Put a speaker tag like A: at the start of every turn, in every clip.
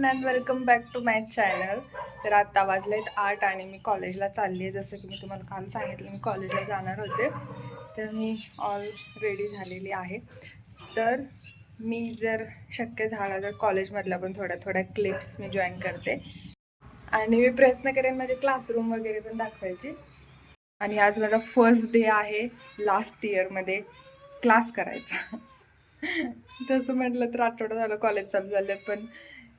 A: Everyone and welcome back to my channel तर आता वाजलेत आठ आणि मी कॉलेजला चालली आहे. जसं की मी तुम्हाला काल सांगितलं मी कॉलेजला जाणार होते. तर मी ऑल रेडी झालेली आहे. तर मी जर शक्य झालं तर कॉलेजमधल्या पण थोड्या थोड्या क्लिप्स मी जॉईन करते. आणि मी प्रयत्न करेन माझे क्लासरूम वगैरे पण दाखवायची. आणि आज माझा फर्स्ट डे आहे लास्ट इयरमध्ये क्लास करायचा. तसं म्हटलं तर आठवडा झालं कॉलेज चालू झालं पण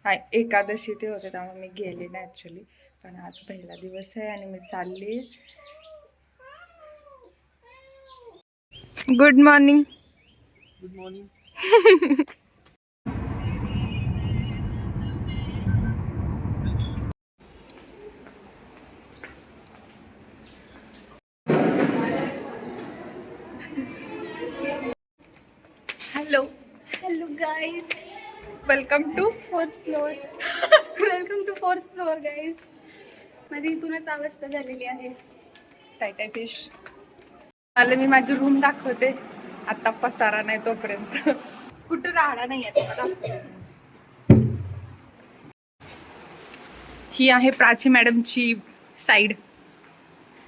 A: हा एकादशी ते होते त्यामुळे मी गेले नाही ॲक्च्युली पण आज पहिला दिवस आहे आणि मी चालली. Good morning
B: good morning
A: hello
C: hello guys
A: welcome to
C: fourth floor welcome to fourth floor guys माझी इथूनच अवस्था झालेली आहे.
A: टाय टाय फिश मला मी माझी रूम दाखवते. आता पसारा नाही तोपर्यंत. कुठं राहणार नाही दाखवते. ही आहे प्राची मॅडमची साईड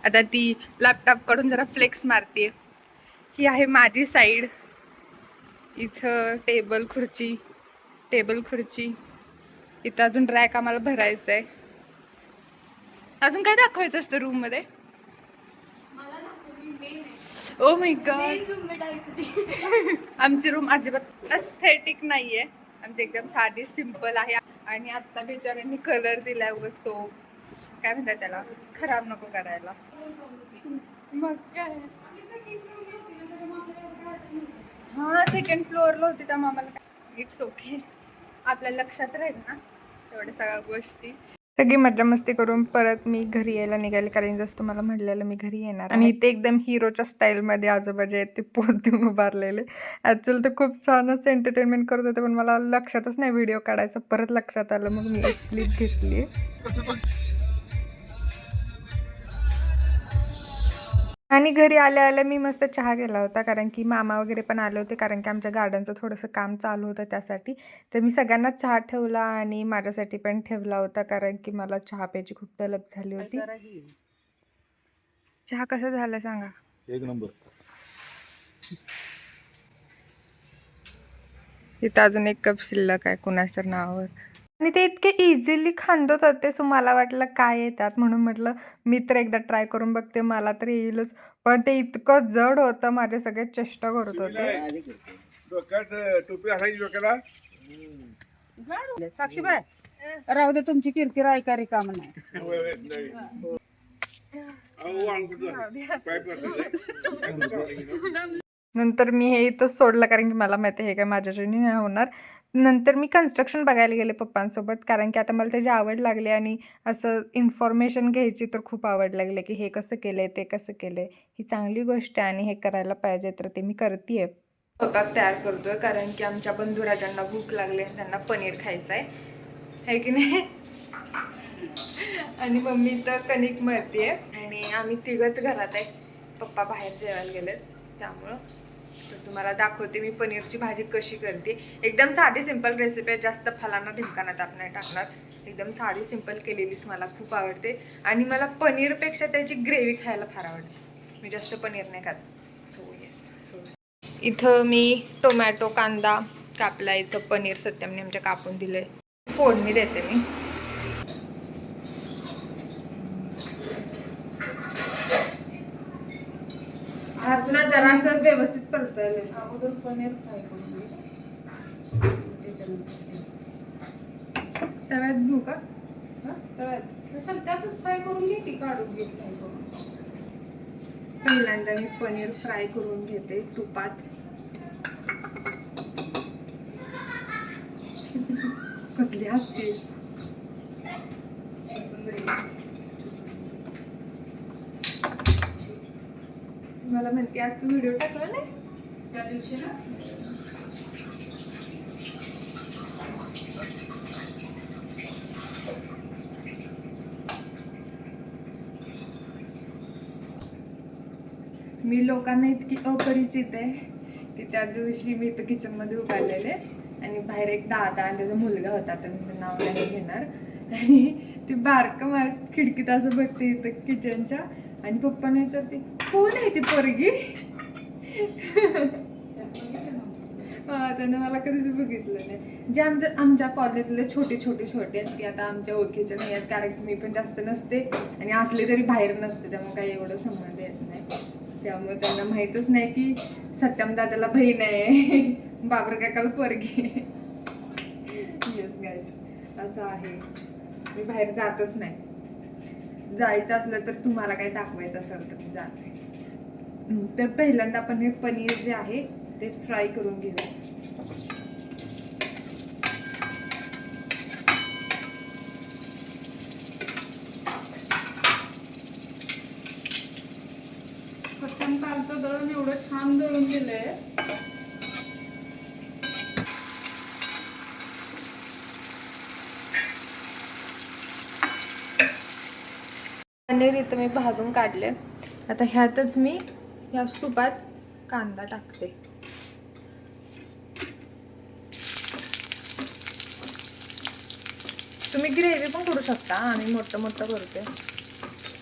A: आता ती लॅपटॉपकडून जरा फ्लेक्स मारते ही आहे माझी साईड इथं टेबल खुर्ची. टेबल खुर्ची. इथं अजून रॅक आम्हाला भरायचं आहे अजून काय दाखवायचं असतं रूममध्ये? ओ माय गॉड आमची रूम अजिबात अस्थेटिक नाहीये. आमची एकदम साधी सिंपल आहे. आणि आता बिचाऱ्यांनी कलर दिलाय उगाच तो. काय म्हणतात त्याला? खराब नको करायला. मग काय? हा सेकंड फ्लोअरला होती त्यामुळे आम्हाला इट्स ओके आपल्या लक्षात राहील ना एवढ्या सगळ्या गोष्टी. सगळी मजा मस्ती करून परत मी घरी यायला निघाले कारण जसं तुम्हाला म्हटलेलं मी घरी येणार आणि ते एकदम हिरोच्या स्टाईलमध्ये आजोबाजे आहेत ते पोच देऊन उभारलेले. ॲक्च्युअली ते खूप छानच एंटरटेनमेंट करत होते पण मला लक्षातच नाही व्हिडिओ काढायचा परत लक्षात आलं मग मी एक क्लिप घेतली. आणि घरी आल्या आल्या मी मस्त चहा केला होता कारण की मामा वगैरे पण आले होते कारण की आमच्या गार्डनचं थोडंसं काम चालू होतं त्यासाठी. तर मी सगळ्यांना चहा ठेवला आणि माझ्यासाठी पण ठेवला होता कारण की मला चहा प्यायची खूप तलब झाली होती. चहा कसा झाला सांगा?
B: एक नंबर.
A: इथं अजून एक कप शिल्लक आहे कुणाच्या नावावर. आणि ते इतके इझिली खांदत होते. सो मला वाटलं काय येतात म्हणून म्हटलं मी तर एकदा ट्राय करून बघते मला तर येईलच. पण ते इतकं जड होतं माझे सगळे चेष्टा करत होते.
B: डोक्यात टोपी घालायची डोक्याला?
D: साक्षीबाई राहू दे तुमची किरकिर ऐका रिकाम नाही.
A: नंतर मी हे इथंच सोडलं कारण की मला माहिती आहे हे काय माझ्याच्याने नाही होणार. नंतर मी कन्स्ट्रक्शन बघायला गेले पप्पांसोबत कारण की आता मला त्याची आवड लागली आणि असं इन्फॉर्मेशन घ्यायची तर खूप आवड लागली की हे कसं केलं आहे ते कसं केलं आहे ही चांगली गोष्ट आहे आणि हे करायला पाहिजे तर ते मी करते स्वयंपाक तयार करतोय कारण की आमच्या बंधुराजांना भूक लागली आणि त्यांना पनीर खायचं आहे है की नाही? आणि मम्मी तर कणिक मळते आणि आम्ही तिघच घरात आहे. पप्पा बाहेर जेवायला गेलेत त्यामुळं तर तुम्हाला दाखवते मी पनीरची भाजी कशी करते. एकदम साधी सिंपल रेसिपी आहे. जास्त फलांना ढिमकाना ताप नाही टाकणार. एकदम साधी सिंपल केलेलीच मला खूप आवडते. आणि मला पनीरपेक्षा त्याची ग्रेव्ही खायला फार आवडते. मी जास्त पनीर नाही खात. सो येस सो इथं मी टोमॅटो कांदा कापला. इथं पनीर सत्यमने आमच्या कापून दिलं आहे फोडणी देते मी. व्यवस्थित परता येईल
D: अगोदर पनीर फ्राय करून घे. त्याच्यानंतर
A: तव्यात घेऊ का? तव्यात.
D: कशाला? त्यातच फ्राय करून घे की काढून घे फ्राय करून
A: पहिल्यांदा मी पनीर फ्राय करून घेते तुपात. कसली असते? म्हणते आज तू व्हिडिओ टाकला नाही?
D: त्या दिवशी ना.
A: मी लोकांना इतकी अपरिचित आहे की त्या दिवशी मी इथं किचनमध्ये उभारलेले आणि बाहेर एक दादा आणि त्याचा मुलगा होता त्यांचं नाव नाही घेणार. आणि ती बारकं मार खिडकीत असं बघते इथं किचनच्या आणि पप्पाने विचारते कोण आहे ती पोरगी? हा त्यानं मला कधीच बघितलं नाही. जे आमच्या आमच्या कॉलेजले छोटे छोटे छोटे आहेत ते आता आमच्या ओळखीचे नाही आहेत कारण की मी पण जास्त नसते आणि असले तरी बाहेर नसते त्यामुळे काही एवढं संबंध येत नाही. त्यामुळे त्यांना माहीतच नाही की सत्यम दादाला बहीण आहे. बाबर काकाला पोरगी येस गाईज असं आहे. मी बाहेर जातच नाही. जायचं असलं तर तुम्हाला काही दाखवायचं असेल तर मी जाते. तर पहिल्यांदा आपण हे पनीर जे आहे ते फ्राय करून घेऊया.
D: पटकन कालचं दळण एवढं छान दळून गेलंय.
A: पनीर इथं मी भाजून काढले आता ह्यातच मी ह्या तुपात कांदा टाकते. तुम्ही ग्रेव्ही पण करू शकता आणि मोठं मोठं करते.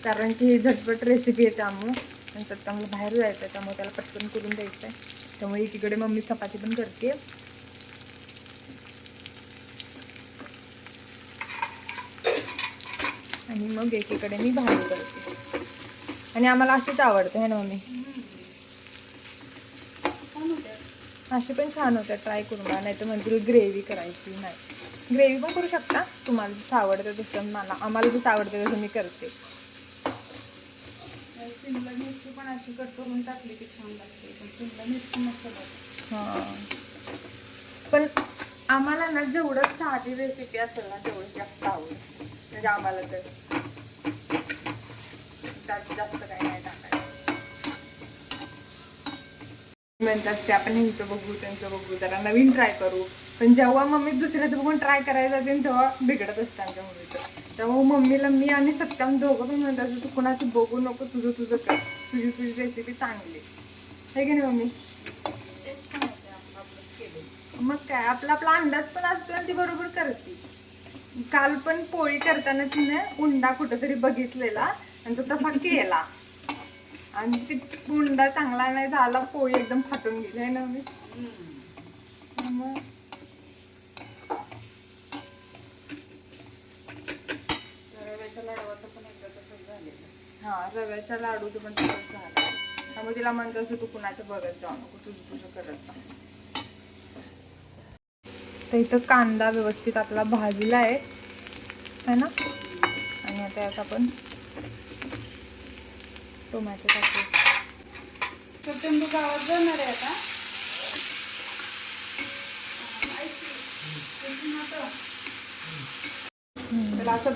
A: कारण की ही झटपट रेसिपी आहे त्यामुळं. आणि सत्तामुळे बाहेर जायचं आहे त्यामुळे त्याला पटकन करून द्यायचं आहे त्यामुळे एकीकडे मम्मी चपाती पण करते. आणि मग एकीकडे मी भाजी करते. आणि आम्हाला अशीच आवडते है ना मम्मी? अशी पण छान होत्या. ट्राय करून बघा नाही तर म्हणतील ग्रेव्ही करायची नाही. ग्रेव्ही पण करू शकता. तुम्हाला जसं आवडतं तसं मला आम्हाला जसं आवडतं तसं मी करते.
D: शिमला मिरची पण अशी कट करून टाकली की छान लागते. पण शिमला मिरची मस्त
A: हां. पण आम्हाला ना जेवढं साधी रेसिपी असेल ना तेवढी जास्त आवडेल म्हणजे आम्हाला तर. त्यात जास्त काही नाही टाकायचं. म्हणतात असते आपण ह्यांचं बघू त्यांचं बघू जरा नवीन ट्राय करू. पण जेव्हा मम्मी दुसऱ्याचं बघून ट्राय करायला जाते तेव्हा बिघडत असतं आमच्या मुलीचं तेव्हा मम्मीला मी आणि सत्याम दोघं पण म्हणतात तू कुणाचं बघू नको तुझं तुझं कर. तुझी तुझी रेसिपी चांगली आहे. की नाही मम्मी? मग काय आपला आपला अंदाज पण असतो आणि ती बरोबर करते. काल पण पोळी करताना तिने उंडा कुठंतरी बघितलेला आणि तो तसा केला. आणि ती उंडा चांगला नाही झाला पोळी एकदम फाटून गेली आहे ना मी? मग
D: रव्याच्या पण
A: हा रव्याच्या लाडूचं पण तसंच झालं. त्यामुळे तिला म्हणतो असतो तू कुणाचं बघत जाऊ नको तुझं तुझं करत जा. तर इथं कांदा व्यवस्थित आपला भाजला आहे. है ना? आणि आता यात आपण टोमॅटो टाकू.
D: सत्यम तू गावात जाणार आहे आता. असं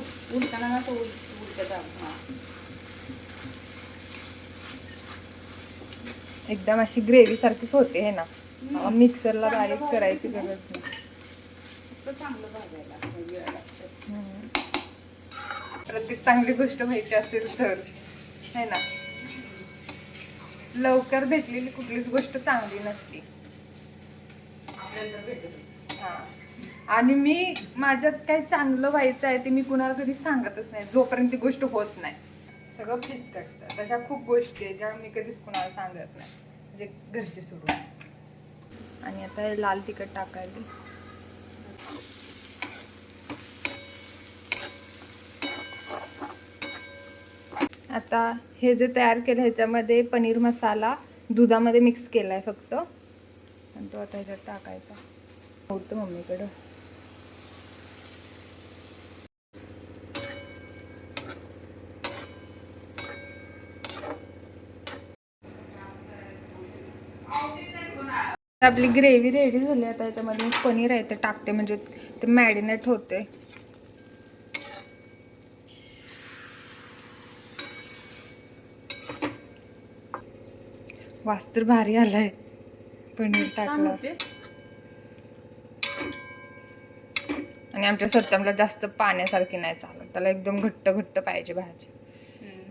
D: ना तो
A: एकदम अशी ग्रेव्ही सारखीच होते है ना? मिक्सरला बारीक करायची गरज नाही.
D: फक्त चांगलं भाजायला लागतं, वेळ लागतं.
A: हम्म. प्रत्येक चांगली गोष्ट माहिती असेल तर है ना? लवकर भेटलेली कुठलीच गोष्ट चांगली नसते. हा. आणि मी माझ्यात काही चांगलं व्हायचं आहे ते मी कुणाला कधी सांगतच नाही. जोपर्यंत ती गोष्ट होत नाही. सगळं फिसकटतं तशा खूप गोष्टी आहेत ज्या मी कधीच कुणाला सांगत नाही. म्हणजे घरचे सोडून. आणि आता हे लाल तिखट टाकायचे. आता हे जे तयार केलं ह्याच्यामध्ये पनीर मसाला दुधामध्ये मिक्स केला आहे फक्त. आणि तो आता ह्याच्यात टाकायचा. होतं मम्मीकडं. आपली ग्रेव्ही रेडी झाली आता याच्यामध्ये पनीर आहे ते टाकते म्हणजे ते मॅरिनेट होते. वास तर भारी आलाय. पनीर टाकलं. आणि आमच्या सत्यमला जास्त पाण्यासारखी नाही चालत. त्याला एकदम घट्ट घट्ट पाहिजे भाजी.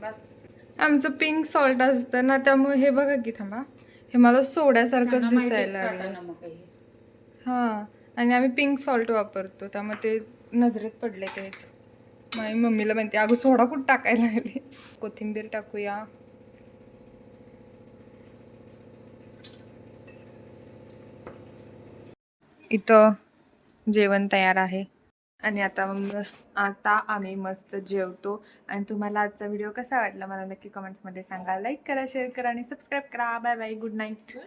D: बस.
A: आमचं पिंक सॉल्ट असतं ना त्यामुळे हे बघा की थांबा. हे मला सोड्यासारखंच
D: माहिती
A: दिसायला लागलं. हा. आणि आम्ही पिंक सॉल्ट वापरतो. त्यामुळे ते नजरेत पडले तेच. माझी मम्मीला म्हणते अगं सोडा कुठं टाकायला लागले? कोथिंबीर टाकूया. इथं जेवण तयार आहे. आणि आता मस्त आता आम्ही मस्त जेवतो. आणि तुम्हाला आजचा व्हिडिओ कसा वाटला? मला नक्की कमेंट्समध्ये सांगा. लाईक करा शेअर करा आणि सबस्क्राईब करा. Bye bye good night